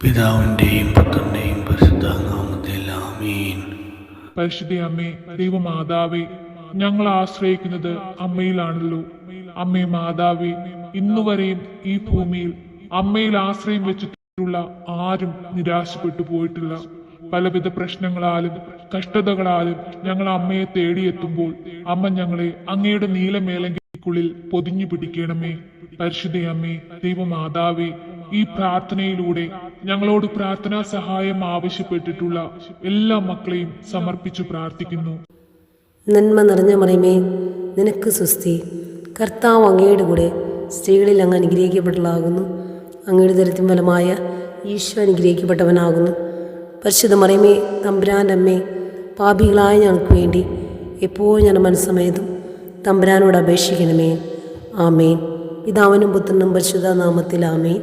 പിതാവിന്റെയും പുത്രന്റെയും പരിശുദ്ധ നാമത്തിൽ ആമീൻ. പരിശുദ്ധ അമ്മേ ദൈവമാതാവേ ഞങ്ങൾ ആശ്രയിക്കുന്നത് അമ്മയിലാണല്ലോ. അമ്മേ മാതാവേ ഇന്നുവരെയും ഈ ഭൂമിയിൽ അമ്മയിൽ ആശ്രയം വെച്ചിട്ടുള്ള ആരും നിരാശപ്പെട്ടു പോയിട്ടില്ല. പലവിധ പ്രശ്നങ്ങളാലും കഷ്ടതകളാലും ഞങ്ങൾ അമ്മയെ തേടിയെത്തുമ്പോൾ അമ്മ ഞങ്ങളെ അങ്ങയുടെ നീലമേലങ്കിക്കുള്ളിൽ പൊതിഞ്ഞു പിടിക്കണമേ. പരിശുദ്ധ അമ്മേ ദൈവമാതാവേ ഈ പ്രാർത്ഥനയിലൂടെ ഞങ്ങളോട് പ്രാർത്ഥനാ സഹായം ആവശ്യപ്പെട്ടിട്ടുള്ള എല്ലാ മക്കളെയും സമർപ്പിച്ചു പ്രാർത്ഥിക്കുന്നു. നന്മ നിറഞ്ഞ മറിയമേ നിനക്ക് സുസ്തി കർത്താവ് അങ്ങയുടെ കൂടെ സ്ത്രീകളിൽ അങ്ങ് അനുഗ്രഹിക്കപ്പെട്ടതാകുന്നു അങ്ങയുടെ ദരിദ്രം ഫലമായ ഈശോ അനുഗ്രഹിക്കപ്പെട്ടവനാകുന്നു. പരിശുദ്ധ മറിയമേ തമ്പുരാന്റെ അമ്മേ പാപികളായ ഞങ്ങൾക്ക് വേണ്ടി എപ്പോഴും ഞാൻ മനസ്സമയതും തമ്പുരാനോട് അപേക്ഷിക്കണമേ. ആമേൻ. പിതാവിനും പുത്രനും പരിശുദ്ധ നാമത്തിൽ ആമേൻ.